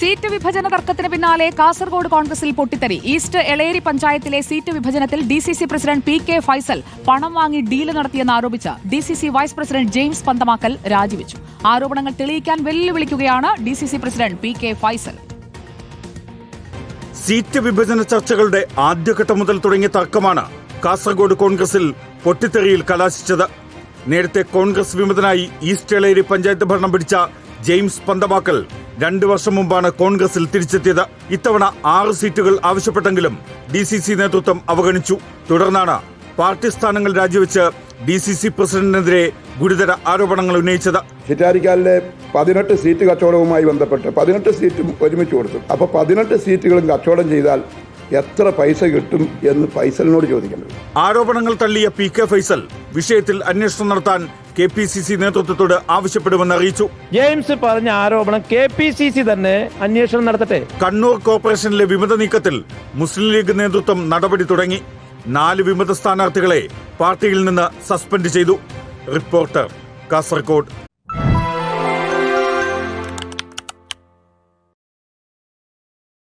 Seat വിഭജന തർക്കത്തിന് പിന്നാലെ കാസർഗോഡ് കോൺഗ്രസിൽ പൊട്ടിത്തെറി. ഈസ്റ്റ് എളേരി പഞ്ചായത്തിലെ seat വിഭജനത്തിൽ D C C president P K Faisal പണം വാങ്ങി ഡീൽ നടത്തിയെന്ന് ആരോപിച്ച് D C C vice president James Panthamakkal രാജിവെച്ചു. ആരോപണങ്ങൾ തെളിയിക്കാൻ വെല്ലുവിളിക്കുകയാണ് D C C president P K Faisal. Seat വിഭജന ചർച്ചകളുടെ ആദ്യഘട്ടം മുതൽ തുടങ്ങിയ തർക്കമാണ് കാസർഗോഡ് കോൺഗ്രസിൽ പൊട്ടിത്തെറിയിൽ കലാശിച്ചത്. നേരത്തെ കോൺഗ്രസ് വിമതനായി ഈസ്റ്റ് എളേരി പഞ്ചായത്ത് ഭരണം പിടിച്ച ജെയിംസ് പന്തമാക്കൽ രണ്ടു വർഷം മുമ്പാണ് കോൺഗ്രസിൽ തിരിച്ചെത്തിയത്. ഇത്തവണ ആറ് സീറ്റുകൾ ആവശ്യപ്പെട്ടെങ്കിലും ഡി സി സി നേതൃത്വം അവഗണിച്ചു. തുടർന്നാണ് പാർട്ടി സ്ഥാനങ്ങൾ രാജിവെച്ച് ഡി സി സി പ്രസിഡന്റിനെതിരെ ഗുരുതര ആരോപണങ്ങൾ ഉന്നയിച്ചത്. ചിറ്റാരിക്കാലിലെ പതിനെട്ട് സീറ്റ് കച്ചവടവുമായി ബന്ധപ്പെട്ട് പതിനെട്ട് സീറ്റും ഒരുമിച്ച് കൊടുത്തു. അപ്പോൾ പതിനെട്ട് സീറ്റുകളും കച്ചവടം ചെയ്താൽ എത്ര പൈസ കിട്ടും എന്ന് ഫൈസലിനോട് ചോദിക്കുന്നു ആരോപണങ്ങൾ തള്ളിയ പി കെ ഫൈസൽ വിഷയത്തിൽ അന്വേഷണം നടത്താൻ കെ പി സി സി നേതൃത്വത്തോട് ആവശ്യപ്പെടുമെന്ന് അറിയിച്ചു. ജെയിംസ് പറഞ്ഞ ആരോപണം കെ പി സി സി തന്നെ അന്വേഷണം നടത്തട്ടെ. കണ്ണൂർ കോർപ്പറേഷനിലെ വിമത നീക്കത്തിൽ മുസ്ലിം ലീഗ് നേതൃത്വം നടപടി തുടങ്ങി. നാല് വിമത സ്ഥാനാർത്ഥികളെ പാർട്ടിയിൽ നിന്ന് സസ്പെൻഡ് ചെയ്തു. റിപ്പോർട്ടർ കാസർകോട്